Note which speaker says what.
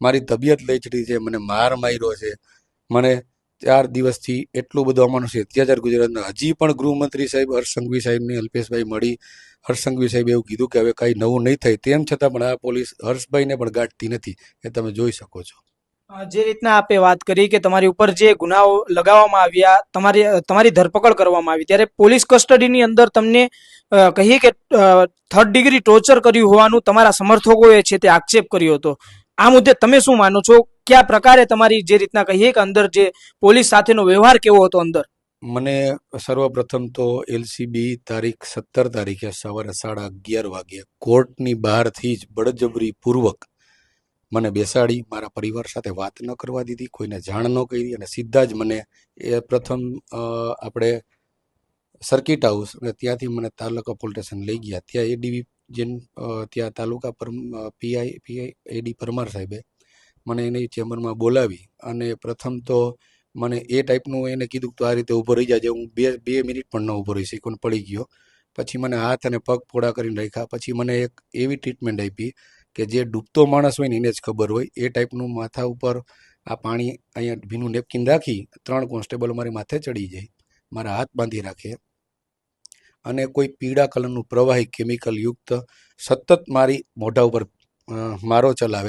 Speaker 1: મારી તબિયત લેચડી છે, મને માર માર્યો છે. મને ચાર દિવસથી એટલું બધું અમાનું છે. અત્યાચાર ગુજરાતના હજી પણ ગૃહમંત્રી સાહેબ હર્ષ સાહેબની અલ્પેશભાઈ મળી. હર્ષ સંઘવી સાહેબે એવું કીધું કે હવે કાંઈ નવું નહીં થાય. તેમ છતાં પણ આ પોલીસ હર્ષભાઈને પણ ગાંઠતી નથી. એ તમે જોઈ શકો છો.
Speaker 2: જે રીતના આપે વાત કરી કે તમારી ઉપર જે ગુનાઓ લગાવવામાં આવ્યા, તમારી તમારી ધરપકડ કરવામાં આવી, ત્યારે પોલીસ કસ્ટડીની અંદર તમને કહીએ કે થર્ડ ડિગ્રી ટોર્ચર કર્યું હોવાનું તમારા સમર્થકોએ છે તે આક્ષેપ કર્યો હતો. આ મુદ્દે તમે શું માનો છો? કયા પ્રકારે તમારી જે રીતના કહીએ કે અંદર જે પોલીસ સાથેનો વ્યવહાર કેવો હતો અંદર?
Speaker 1: મને સર્વપ્રથમ તો એલસીબી તારીખ સત્તર તારીખે સવારે સાડા અગિયાર વાગ્યે કોર્ટની બહારથી જ બળજબરી પૂર્વક મને બેસાડી, મારા પરિવાર સાથે વાત ન કરવા દીધી, કોઈને જાણ ન કરી અને સીધા જ મને એ પ્રથમ આપણે સર્કિટ હાઉસ, અને ત્યાંથી મને તાલુકા પોલીસ સ્ટેશન લઈ ગયા. ત્યાં એડીવી જેન ત્યાં તાલુકા પર પીઆઈ પીઆઈ, એડી પરમાર સાહેબે મને એની ચેમ્બરમાં બોલાવી અને પ્રથમ તો મને એ ટાઈપનું એને કીધું તો આ રીતે ઊભો રહી જાય હું બે બે મિનિટ પણ ન ઊભો રહી શક્યો પડી ગયો. પછી મને હાથ અને પગ પોળા કરીને રાખ્યા. પછી મને એક એવી ટ્રીટમેન્ટ આપી કે જે ડૂબતો માણસ હોય ને એને જ ખબર હોય. એ ટાઈપનું માથા ઉપર આ પાણી અહીંયા ભીનું નેપકિન રાખી ત્રણ કોન્સ્ટેબલ મારી માથે ચડી જાય. મારા હાથ બાંધી રાખે. અને કોઈ પીળા કલરનું પ્રવાહી કેમિકલ યુક્ત સતત મારી મોઢા ઉપર મારો ચલાવે